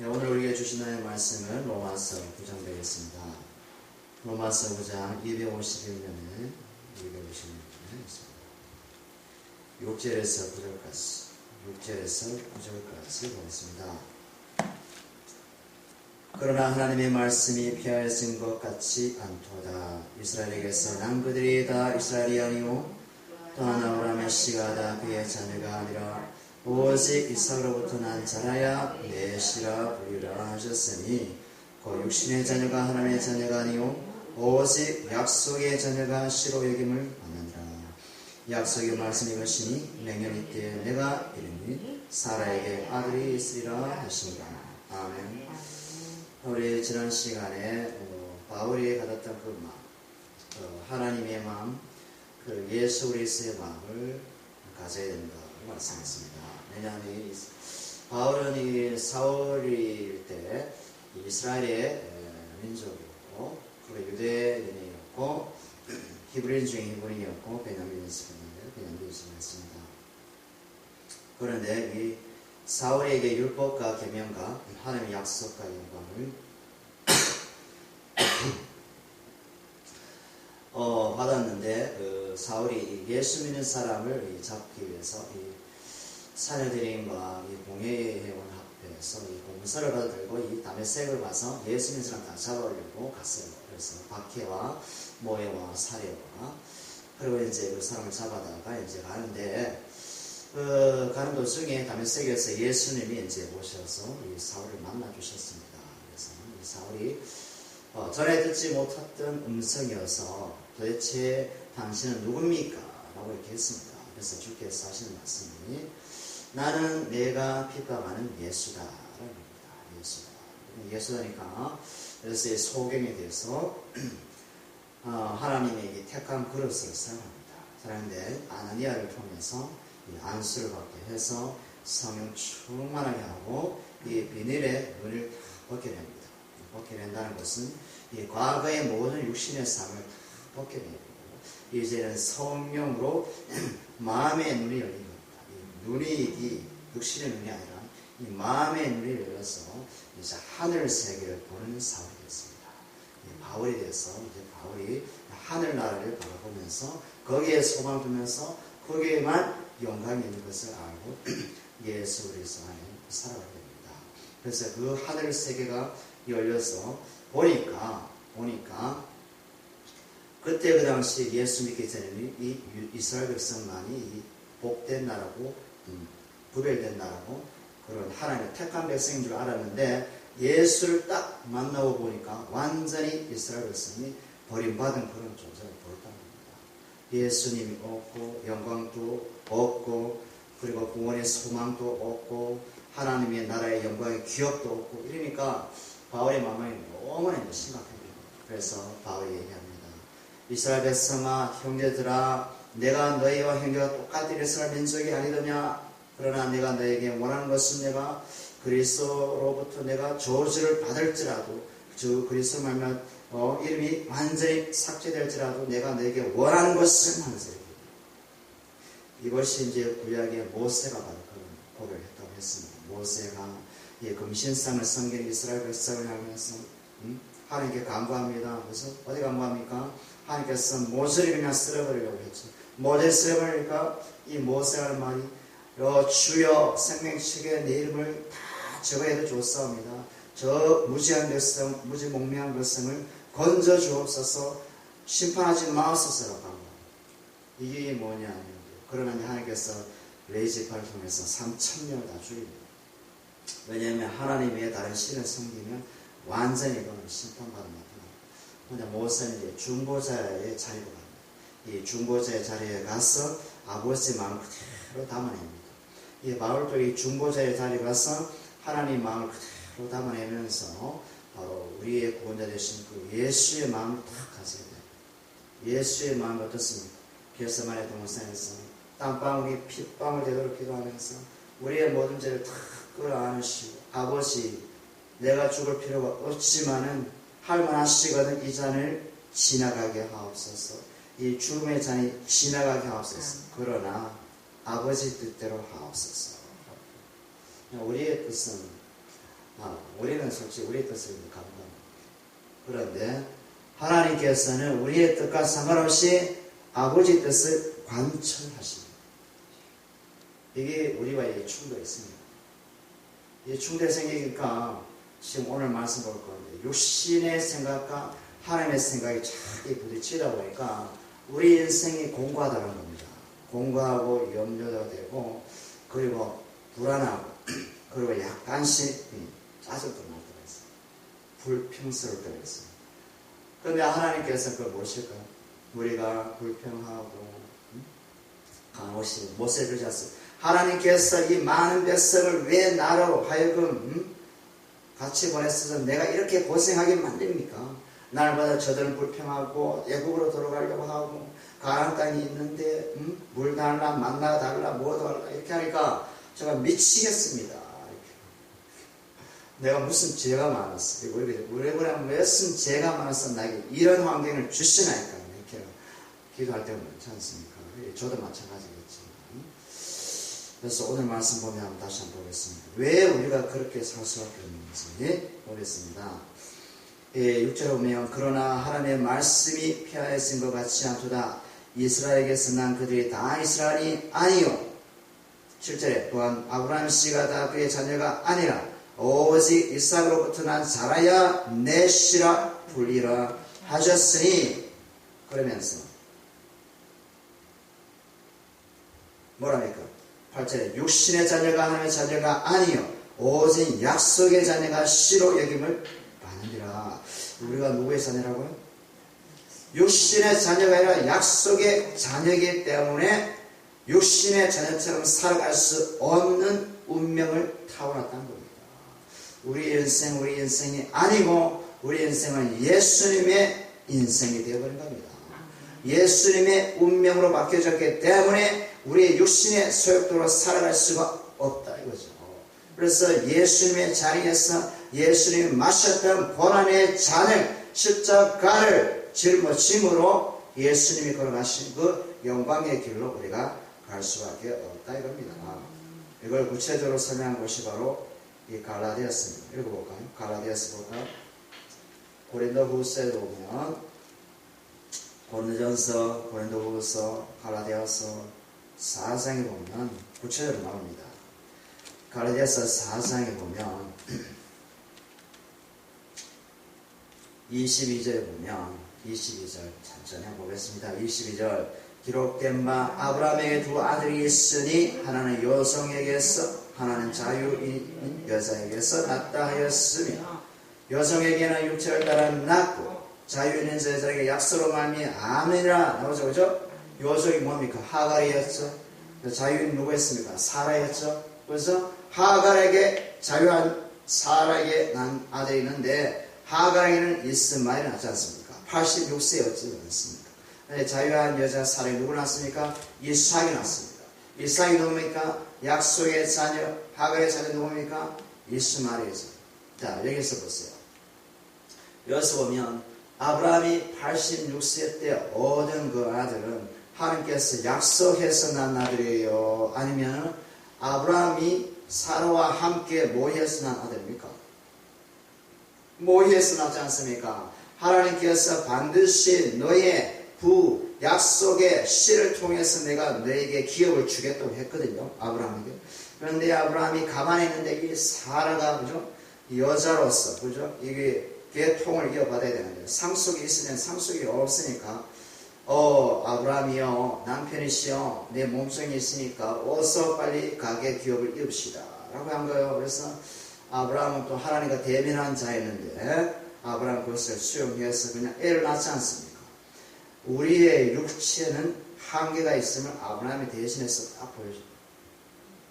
네, 오늘 우리에게 주신 하나님의 말씀은 로마서 9장 되겠습니다. 로마서 9장 251면에 251면에 있습니다. 6절에서 9절까지 6절에서 9절까지 보겠습니다. 그러나 하나님의 말씀이 피하였은 것 같지 않도다. 이스라엘에게서 난 그들이 다 이스라엘이 아니오 또한 아브라함의 씨가 다 그의 자녀가 아니라 오직 이삭으로부터 난 자라야 내 씨라 부리라 하셨으니 그 육신의 자녀가 하나님의 자녀가 아니오 오직 약속의 자녀가 씨로 여김을 받는다. 약속의 말씀이 것이니 맹년이 때 내가 이르니 사라에게 아들이 있으리라 하신다. 아멘. 우리 지난 시간에 어, 바울이 받았던 그 마음, 어, 하나님의 마음, 그 예수 그리스도의 마음을 가져야 된다고 말씀했습니다. 왜냐하면 이 바울은 이 사울일 때 이스라엘의 민족이었고, 그리고 유대인이었고, 히브리인 중에 히브리인이었고, 베냐민이었습니다. 베냐민이었습니다. 그런데 이 사울에게 율법과 계명과 하나님의 약속과 영광을 어, 받았는데 그 사울이 예수 믿는 사람을 잡기 위해서 이 사내들인과 이 공회회원 합회에서 이 공서를 받아들고 이 담에색을 봐서 예수 믿는 사람 다 잡아오려고 갔어요. 그래서 박해와 모해와 사례와 그리고 이제 그 사람을 잡아다가 이제 가는데 그 가는 도중에 담에색에서 예수님이 이제 오셔서 이 사울을 만나 주셨습니다. 그래서 이 사울이 어, 전에 듣지 못했던 음성이어서 도대체 당신은 누굽니까? 라고 이렇게 했습니다. 그래서 주께서 하시는 말씀이 나는 내가 핍박하는 예수다. 합니다. 예수다. 예수다니까 그래서 이 소경에 대해서 어, 하나님에게 택한 그릇을 사용합니다. 사용인데 아나니아를 통해서 이 안수를 받게 해서 성령 충만하게 하고 이 비닐에 눈을 벗게 됩니다. 벗게 된다는 것은 이 과거의 모든 육신의 삶을 벗게 되고 이제는 성령으로 마음의 눈이 열린 겁니다. 이 눈이 이 육신의 눈이 아니라 이 마음의 눈이 열려서 이제 하늘 세계를 보는 사울이 됐습니다. 이 바울이 돼서 이제 바울이 하늘 나라를 바라보면서 거기에 소망 두면서 거기에만 영광이 있는 것을 알고 예수 그리스도 안에 살아가게 됩니다. 그래서 그 하늘 세계가 열려서 보니까 보니까 그때 그 당시 예수 믿기 전에는 이 이스라엘 백성만이 이 복된 나라고 음, 구별된 나라고 그런 하나님의 택한 백성인 줄 알았는데 예수를 딱 만나고 보니까 완전히 이스라엘 백성이 버림받은 그런 존재를 보였다는 겁니다. 예수님이 없고 영광도 없고 그리고 구원의 소망도 없고 하나님의 나라의 영광의 기업도 없고 이러니까 바울의 마음이 너무나 심각합니다. 그래서 바울이 얘기합니다. 이스라엘 백성아 형제들아 내가 너희와 형제가 똑같이 이스라엘 민족이 아니더냐 그러나 내가 너에게 원하는 것은 내가 그리스도로부터 내가 저주를 받을지라도 주 그리스도 말면 어, 이름이 완전히 삭제될지라도 내가 너에게 원하는 것은 하면서 이것이 이제 구약의 모세가 바로 그런 고백을 했다고 했습니다. 모세가 예, 금신상을 섬기는 이스라엘 백성을 향해서 음? 하나님께 간구합니다. 그래서 어디 간구합니까? 하나님께서 모세를 그냥 쓸어버리려고 했죠. 모세 쓸어버리니까 이 모세할 말이 어, 주여 생명책에 내 이름을 다 적어야 좋사옵니다. 저 무지한 백성, 무지몽매한 백성을 건져 주옵소서 심판하지 마옵소서라고 합니다. 이게 뭐냐 그러나 하나님께서 레이지파를 통해서 3천명을 다 죽입니다. 왜냐하면 하나님 외에 다른 신을 섬기면 완전히 그건 심판받은 나타납니다. 근데 모세는 이제 중보자의 자리로. 이 중보자의 자리에 가서 아버지 마음을 그대로 담아냅니다. 이 바울도 이 중보자의 자리에 가서 하나님 마음을 그대로 담아내면서 바로 우리의 구원자 되신 그 예수의 마음을 딱 가져야 돼요. 예수의 마음이 어떻습니까? 게스만의 동산에서 땀방울이 핏방울 되도록 기도하면서 우리의 모든 죄를 다 끌어안으시고 아버지 내가 죽을 필요가 없지만은 할만하시거든 이 잔을 지나가게 하옵소서 이 죽음의 잔이 지나가게 하옵소서 그러나 아버지 뜻대로 하옵소서 우리의 뜻은 아, 우리는 솔직히 우리 뜻을 감당. 그런데 하나님께서는 우리의 뜻과 상관없이 아버지 뜻을 관철하십니다. 이게 우리와 의 충돌이 있습니다. 이 충돌이 생기니까 지금 오늘 말씀 볼 건데 육신의 생각과 하나님의 생각이 자꾸 부딪히다 보니까 우리 인생이 공고하다는 겁니다. 공고하고 염려가 되고 그리고 불안하고 그리고 약간씩 짜증도 날 때가 있어요. 불평스러울 때가 있어요. 그런데 하나님께서 그걸 모실까요? 우리가 불평하고 음? 강호시 못세 주셨어요. 하나님께서 이 많은 백성을 왜 나로 하여금 음? 같이 보냈어서 내가 이렇게 고생하게 만듭니까? 날마다 저들은 불평하고 애국으로 돌아가려고 하고 가난 땅이 있는데 음? 물 달라 만나 달라 뭐 달라 이렇게 하니까 제가 미치겠습니다. 이렇게. 내가 무슨 죄가 많았어. 우리 우리 무슨 죄가 많았어 나에게 이런 환경을 주시나이까 이렇게 기도할 때는 그렇지 않습니까? 저도 마찬가지겠지만 그래서 오늘 말씀 보면 다시 한번 보겠습니다. 왜 우리가 그렇게 살 수밖에 없는지 보겠습니다. 예, 6절에 보면 그러나 하나님의 말씀이 피하였은 것 같지 않도다. 이스라엘에게서 난 그들이 다 이스라엘이 아니요. 7절에 또한 아브라함 씨가 다 그의 자녀가 아니라 오직 이삭으로부터 난 자라야 내 씨라 불리라 하셨으니 그러면서 뭐랍니까? 8절에 육신의 자녀가 하나님의 자녀가 아니요 오직 약속의 자녀가 씨로 여김을 받느니라 우리가 누구의 자녀라고요? 육신의 자녀가 아니라 약속의 자녀이기 때문에 육신의 자녀처럼 살아갈 수 없는 운명을 타고났다는 겁니다. 우리 인생, 우리 인생이 아니고 우리 인생은 예수님의 인생이 되어버린 겁니다. 예수님의 운명으로 바뀌어졌기 때문에 우리의 육신의 소욕도로 살아갈 수가 없다 이거죠. 그래서 예수님의 자리에서 예수님이 마셨던 고난의 잔을 십자가를 짊어짐으로 예수님이 걸어가신 그 영광의 길로 우리가 갈 수밖에 없다 이겁니다. 이걸 구체적으로 설명한 것이 바로 이 갈라디아스입니다. 읽어볼까요? 갈라디아스 볼까요? 고린도 후서에 보면 고린도전서, 고린도 후서, 갈라디아서 4장에 보면 구체적으로 나옵니다. 갈라디아서 4장에 보면 22절에 보면 22절 천천히 보겠습니다. 22절 기록된 바 아브라함에게 두 아들이 있으니 하나는 여성에게서 하나는 자유인 여자에게서 낳다 하였으며 여성에게는 육체를 따라 낳고 자유인인 여자에게 약속으로 말미 아멘이라 나오죠 그죠? 여성이 뭡니까? 하갈이었죠. 자유인 누구였습니까? 사라였죠. 그래서 하갈에게 자유한 사라에게 난 아들이 있는데 하갈에게는 이스마엘이 낳지 않습니까? 86세였지 않습니까? 자유한 여자 사라에 누구 낳습니까? 이삭이 낳습니다. 이삭이 누굽니까? 약속의 자녀, 하갈의 자녀 누굽니까? 이스마엘이죠. 자, 여기서 보세요. 여기서 보면 아브라함이 86세 때 얻은 그 아들은 하나님께서 약속해서 난 아들이에요. 아니면 아브라함이 사라와 함께 모의해서 난 아들입니까? 모의해서 낳지 않습니까? 하나님께서 반드시 너의 부 약속의 씨를 통해서 내가 너에게 기업을 주겠다고 했거든요. 아브라함에게. 그런데 아브라함이 가만히 있는데 이 사라가 그죠? 여자로서 그죠? 이게 계통을 이어받아야 되는데 상속이 있으면 상속이 없으니까 어 아브라함이요 남편이시여 내 몸성이 있으니까 어서 빨리 가게 기업을 이읍시다 라고 한 거예요. 그래서 아브라함은 또 하나님과 대면한 자였는데 아브라함 그것을 수용해서 그냥 애를 낳지 않습니까? 우리의 육체는 한계가 있음을 아브라함이 대신해서 딱 보여줍니다.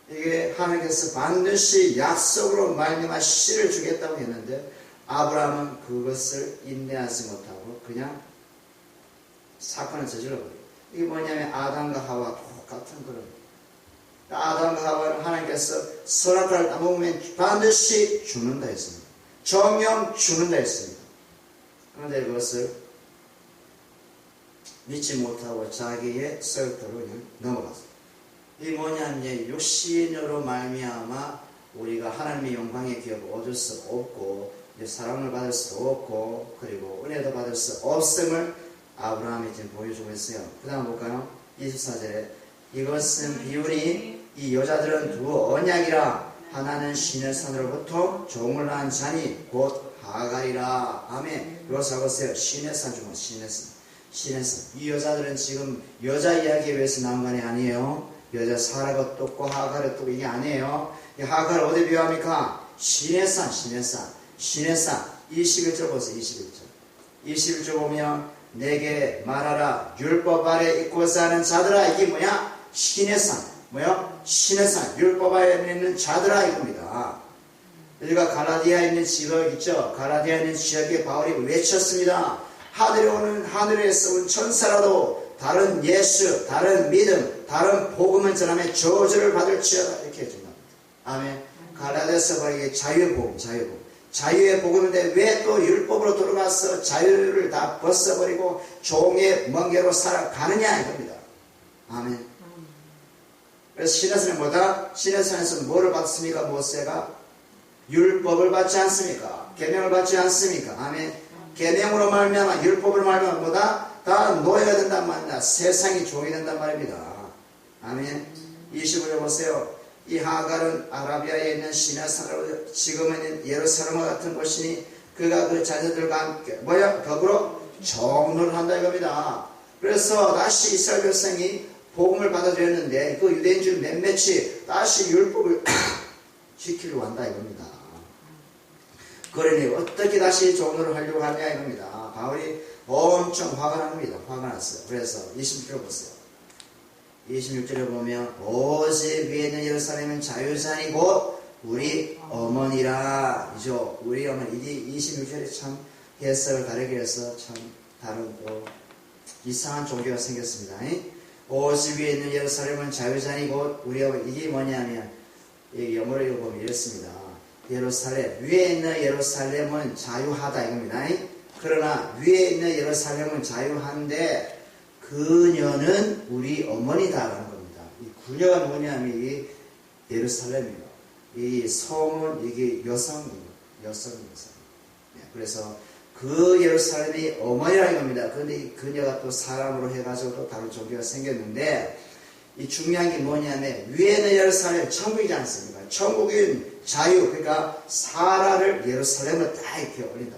이게 하나님께서 반드시 약속으로 말미암아 씨를 주겠다고 했는데 아브라함은 그것을 인내하지 못하고 그냥 사건을 저질러 버려요. 이게 뭐냐면 아담과 하와 똑같은 그런 아담과 하와는 하나님께서 선악과를 따먹으면 반드시 죽는다 했습니다. 정령 죽는다 했습니다. 그런데 그것을 믿지 못하고 자기의 썰도로 넘어갔습니다. 이 뭐냐면 육신으로 말미암아 우리가 하나님의 영광의 기업을 얻을 수 없고 사랑을 받을 수도 없고 그리고 은혜도 받을 수 없음을 아브라함이 지금 보여주고 있어요. 그 다음 볼까요? 24절에 이것은 비율이 이 여자들은 두 언약이라 하나는 신의 산으로부터 종을 낳은 자니 곧 하갈이라. 아멘. 이것을 보세요. 신의 산 중에 신의 산 신의 산이 여자들은 지금 여자 이야기에 위해서 나온 거 아니에요. 여자 사라가 떴고 하갈이 떴고 이게 아니에요. 이 하갈 어디 비유합니까? 신의 산 신의 산 신의 산. 21절 보세요. 21절. 21절 보면 내게 말하라. 율법 아래 있고 사는 자들아 이게 뭐야? 신의 산 뭐야 신의 산 율법 아래 있는 자들아 이겁니다. 우리가 가라디아에 있는 지역 있죠. 가라디아에 있는 지역에 바울이 외쳤습니다. 하늘에 오는 하늘에서 온 천사라도 다른 예수 다른 믿음 다른 복음을 전하며 저주를 받을지어다. 이렇게 해준다. 아멘. 가라디아서 바르게 자유의 복음 자유의 복음 자유의 복음인데 왜 또 율법으로 돌아가서 자유를 다 벗어버리고 종의 멍게로 살아가느냐 이겁니다. 아멘. 그래서 신의산은 뭐다? 신의산에서 뭐를 받습니까? 모세가 율법을 받지 않습니까? 계명을 받지 않습니까? 아멘. 계명으로 말미암아 율법으로 말미암아 뭐다? 다 노예가 된단 말이야. 세상이 종이 된단 말입니다. 아멘. 25절 보세요. 이 하갈은 아라비아에 있는 시내산으로 지금은 예루살렘과 같은 곳이니 그가 그 자녀들과 함께 뭐야 더불어 정노를 한다 이겁니다. 그래서 다시 이스라엘 백성이 복음을 받아들였는데 그 유대인들 몇몇이 다시 율법을 지키려고 한다 이겁니다. 그러니 어떻게 다시 종노를 하려고 하냐 이겁니다. 바울이 엄청 화가 납니다. 화가 났어요. 그래서 20절 보세요. 26절에 보면 오직 위에 있는 예루살렘은 자유산이 곧 우리 어머니라 이죠 우리 어머니 이 26절에 참 해석을 다르게 해서 참 다른 또 이상한 종교가 생겼습니다 오직 위에 있는 예루살렘은 자유산이 곧 우리 어머니 이게 뭐냐면 이 영어로 읽어보면 이렇습니다 예루살렘 위에 있는 예루살렘은 자유하다 이겁니다 그러나 위에 있는 예루살렘은 자유한데 그녀는 우리 어머니다라는 겁니다. 이 그녀가 누구냐면 이 예루살렘이요. 이 성은 이게 여성이요. 여성 여성. 네, 그래서 그 예루살렘이 어머니라는 겁니다. 그런데 이 그녀가 또 사람으로 해가지고 또 다른 종교가 생겼는데 이 중요한 게 뭐냐면 위에는 예루살렘 천국이지 않습니까? 천국인 자유 그러니까 사라를 예루살렘으로 다 이렇게 올린다.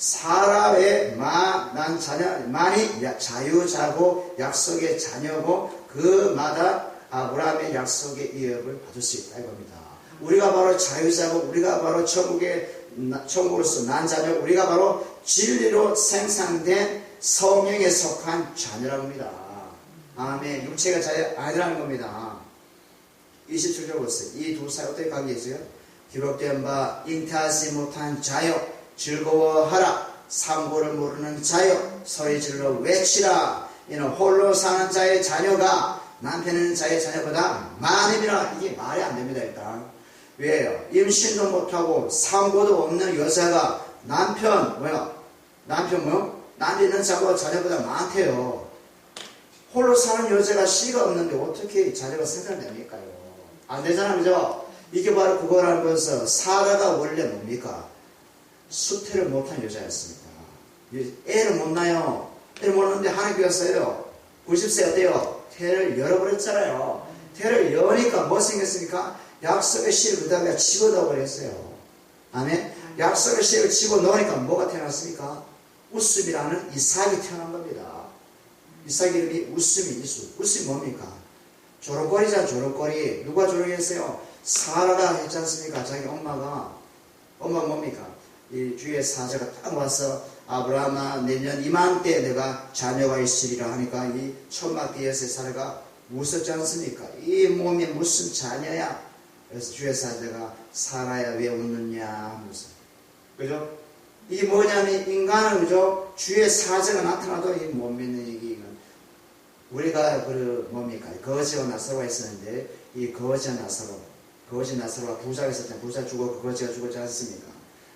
사람의 만 자녀 만이 자유자고 약속의 자녀고 그마다 아브라함의 약속의 이업을 받을 수 있다 이겁니다. 우리가 바로 자유자고 우리가 바로 천국의 천국으로서 난 자녀 우리가 바로 진리로 생산된 성령에 속한 자녀라고 합니다. 아멘. 육체가 자녀 아니라는 겁니다. 27절 보세요. 이 두 사이 어떻게 관계 있어요? 기록된 바 잉태하지 못한 자녀 즐거워하라. 상고를 모르는 자여 소리 질러 외치라. 이는 홀로 사는 자의 자녀가 남편은 자의 자녀보다 많음이라. 이게 말이 안 됩니다, 일단. 왜요? 임신도 못하고 상고도 없는 여자가 남편, 뭐야? 남편 뭐? 남편은 자고 자녀보다 많대요. 홀로 사는 여자가 씨가 없는데 어떻게 자녀가 생산됩니까요? 안 되잖아요, 그죠? 이게 바로 그거라는 것은 사라가 원래 뭡니까? 수태를 못한 여자였습니다. 애를 못 낳아요. 애를 못 낳는데 하나님께서요. 90세 어때요? 태를 열어버렸잖아요. 태를 여니까 뭐 생겼습니까? 약속의 씨를 그 다음에 집어넣어 버렸어요. 아멘? 약속의 씨를 집어넣으니까 뭐가 태어났습니까? 웃음이라는 이삭이 태어난 겁니다. 이삭 이름이 웃음이 이수. 웃음이 뭡니까? 조롱거리자 조롱거리. 누가 조롱했어요? 사라가 했지 않습니까? 자기 엄마가. 엄마 뭡니까? 이 주의 사자가 딱 와서 아브라함아 내년 이맘때 내가 자녀가 있으리라 하니까 이 천막 뒤에서 사례가 웃었지 않습니까? 이 몸이 무슨 자녀야? 그래서 주의 사자가 살아야 왜 웃느냐 하면서 그죠? 이 뭐냐면 인간은 그죠? 주의 사자가 나타나도 이못 믿는 얘기는 우리가 그 뭡니까? 거지와 나사로가 있었는데 이 거지와 나사로 거지 나사로가 부자가 있었잖아요. 부자 죽었고 거지가 죽었지 않습니까?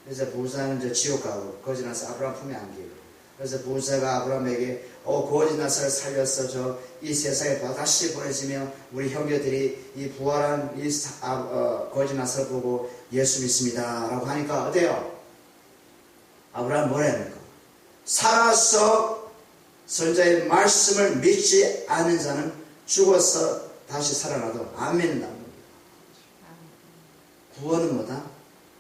그래서 부산은 이제 지옥 가고 거지 나서 아브라함 품에 안기고 그래서 모세가 아브라함에게 어 거짓 나사를 살려서 저이 세상에 다시 보내지며 우리 형제들이 이 부활한 이 사- 아, 어, 거짓 나사를 보고 예수 믿습니다라고 하니까 어때요? 아브라함 뭐라 합니까? 살아서 선자의 말씀을 믿지 않는 자는 죽어서 다시 살아나도 아멘은 나옵니다. 구원은 뭐다?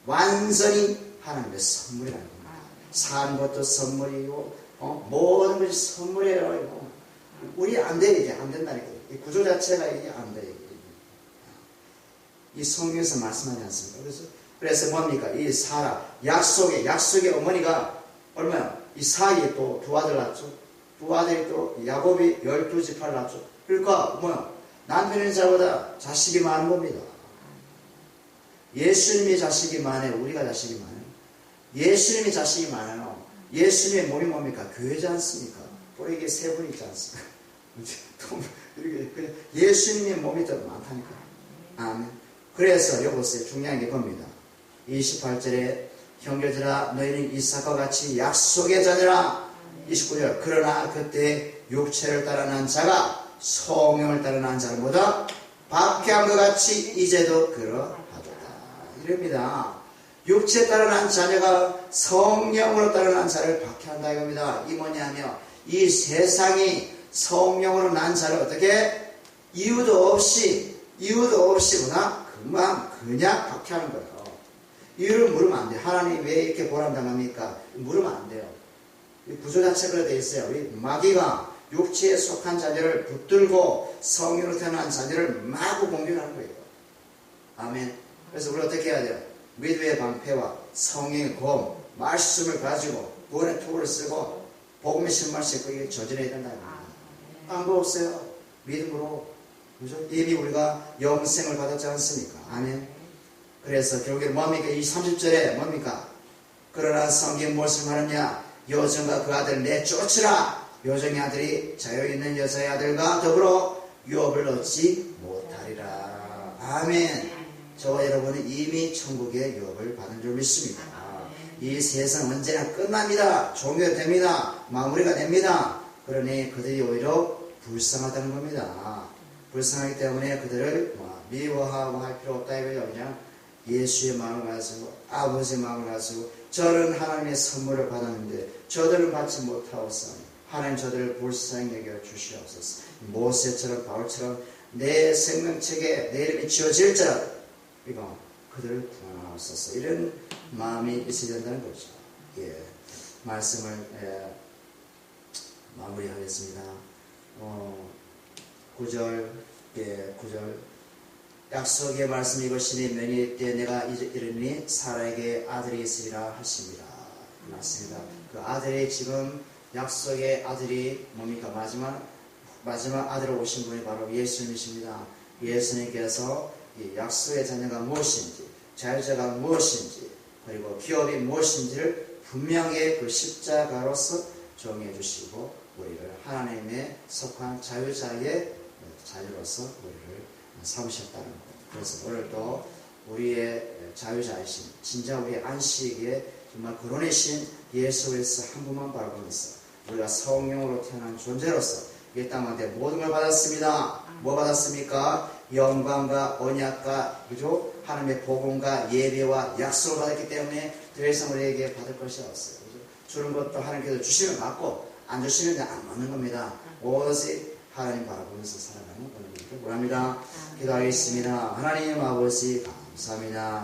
완전히 하나님의 선물이라는 사는 것도 선물이고 어? 모든 것이 선물이에요. 이거. 우리 안 돼, 이게 안 된다니까. 이 구조 자체가 이게 안 돼. 이 성경에서 말씀하지 않습니까? 그래서, 그래서 뭡니까? 이 사라, 약속의, 약속의 어머니가 얼마야? 이 사이에 또 두 아들 낳죠. 두 아들이 또 야곱이 열두 지파를 낳죠. 그러니까 뭐야? 남편의 자보다 자식이 많은 겁니다. 예수님이 자식이 많아요. 우리가 자식이 많아요. 예수님이 자식이 많아요. 예수님의 몸이 뭡니까? 교회지 않습니까? 또 이게 세분 있지 않습니까? 또 이렇게 예수님의 몸이 더 많다니까. 아멘. 그래서 여보세요. 중요한 게 겁니다. 28절에 형제들아 너희는 이삭과 같이 약속의 자녀라. 29절 그러나 그때 육체를 따라 난 자가 성령을 따라 난 자보다 박해한 것 같이 이제도 그러하도다. 이럽니다. 육체 따라 난 자녀가 성령으로 따라 난 자를 박해한다 이겁니다. 이 뭐냐면 이 세상이 성령으로 난 자를 어떻게 이유도 없이 이유도 없이 뭐나 그만 그냥 박해하는 거예요. 이유를 물으면 안 돼요. 하나님 왜 이렇게 보람당합니까? 물으면 안 돼요. 이 구조 자체가 되어 있어요. 이 마귀가 육체에 속한 자녀를 붙들고 성령으로 태어난 자녀를 마구 공격하는 거예요. 아멘. 그래서 우리 어떻게 해야 돼요? 믿음의 방패와 성령의 검, 말씀을 가지고 구원의 투구를 쓰고 복음의 신발 신고 이게 저질해야 된다. 안 그렇어요? 믿음으로 그죠? 이미 우리가 영생을 받았지 않습니까? 아멘. 그래서 결국에 뭡니까? 이 30절에 뭡니까? 그러나 성경 무엇을 말하냐? 여정과 그 아들 내쫓으라. 여정의 아들이 자유 있는 여자의 아들과 더불어 유업을 얻지 못하리라. 아멘. 저와 여러분은 이미 천국의 유업을 받은 줄 믿습니다. 이 세상 언제나 끝납니다. 종료됩니다. 마무리가 됩니다. 그러니 그들이 오히려 불쌍하다는 겁니다. 불쌍하기 때문에 그들을 뭐 미워하고 할 필요 없다 이거죠. 그냥 예수의 마음을 가지고 아버지의 마음을 가지고 저는 하나님의 선물을 받았는데 저들은 받지 못하옵사니 하나님 저들을 불쌍히 여겨 주시옵소서. 모세처럼 바울처럼 내 생명책에 내 이름이 지어질지라도 이거 그들을 구원하옵소서. 이런 마음이 있어야 된다는 거죠. 예, 말씀을 예, 마무리하겠습니다. 어, 9절, 예, 9절. 약속의 말씀 이것이니 면이 때 내가 이르니 사라에게 아들이 있으리라 하십니다. 맞습니다. 그 아들이 지금 약속의 아들이 뭡니까? 마지막, 마지막 아들 오신 분이 바로 예수님이십니다. 예수님께서 이 약속의 자녀가 무엇인지, 자유자가 무엇인지, 그리고 기업이 무엇인지를 분명히 그 십자가로서 정해 주시고 우리를 하나님의 속한 자유자의 자유로서 우리를 삼으셨다는 것. 그래서 오늘도 우리의 자유자이신 진짜 우리의 안식에 정말 그러내신 예수 그리스도 한 분만 바라보면서 우리가 성령으로 태어난 존재로서 이 땅한테 모든 걸 받았습니다. 뭐 받았습니까? 영광과 언약과 그죠? 하나님의 복음과 예배와 약속을 받았기 때문에 더 이상 우리에게 받을 것이 없어요. 그죠? 주는 것도 하나님께서 주시면 받고 안 주시면 안 받는 겁니다. 오롯이 하나님 바라보면서 살아가는 오늘부터 원합니다. 기도하겠습니다. 하나님 아버지 감사합니다.